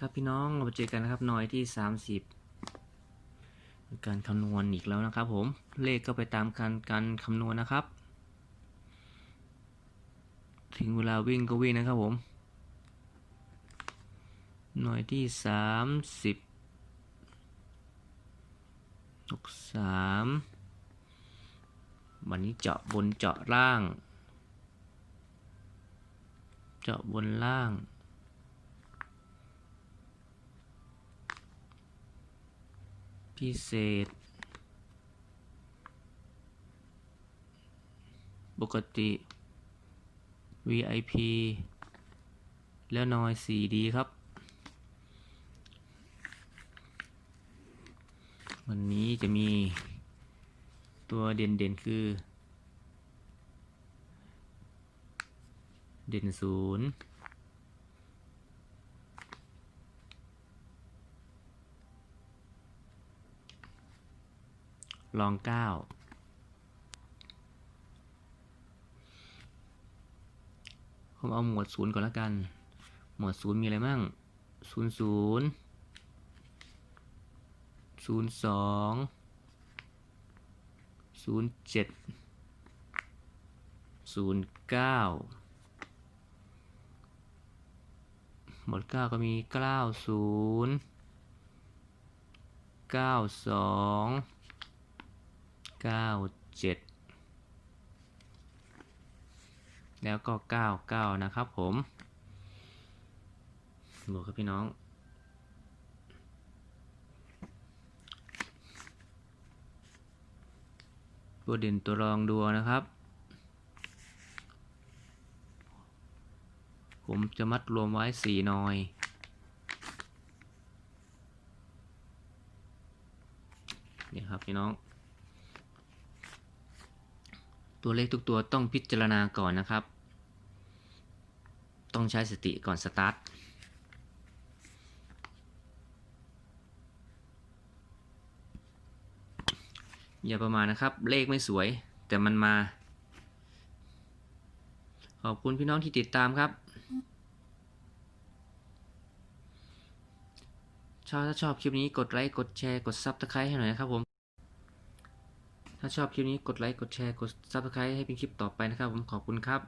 ครับพี่น้องเรามาเจอกันนะครับหน่อยที่ 30 การคำนวณอีกแล้วนะครับผมเลขก็ไปตามการการคำนวณนะครับ ถึงเวลาวิ่งก็วิ่งนะครับผมหน่วยที่ 30 63 วันนี้เจาะบนเจาะล่าง เจาะบนล่าง พิเศษ ปกติ VIP แล้วนอย 4D ครับ วันนี้จะมีตัวเด่นเด่นๆคือ เด่นศูนย์ ลองเก้าผมเอาหมวดศูนย์ก่อนล้วกัน หมวดศูนย์มีอะไรมั่งศูนย์ศูนย์ศูนย์สองศูนย์เจ็ดศูนย์เก้าหมวดเก้าก็มีเก้าศูนย์ เก้าเจ็ดแล้วก็เก้าเก้านะครับผมดูครับพี่น้องตัวเด่นตัวรองดูนะครับ ผมจะมัดรวมไว้สี่นอยนี่ครับพี่น้อง ตัวเลขทุกตัวต้องพิจารณาก่อนนะครับ ต้องใช้สติก่อนสตาร์ทอย่าประมาณนะครับ เลขไม่สวย แต่มันมา ขอบคุณพี่น้องที่ติดตามครับชอบถ้าชอบคลิปนี้กดไลค์ กดแชร์ กดซับสไครต์ให้หน่อยนะครับผม ถ้าชอบคลิปนี้กดไลค์ กดแชร์ กดซับสไครต์ให้เป็นคลิปต่อไปนะครับ ผมขอบคุณครับ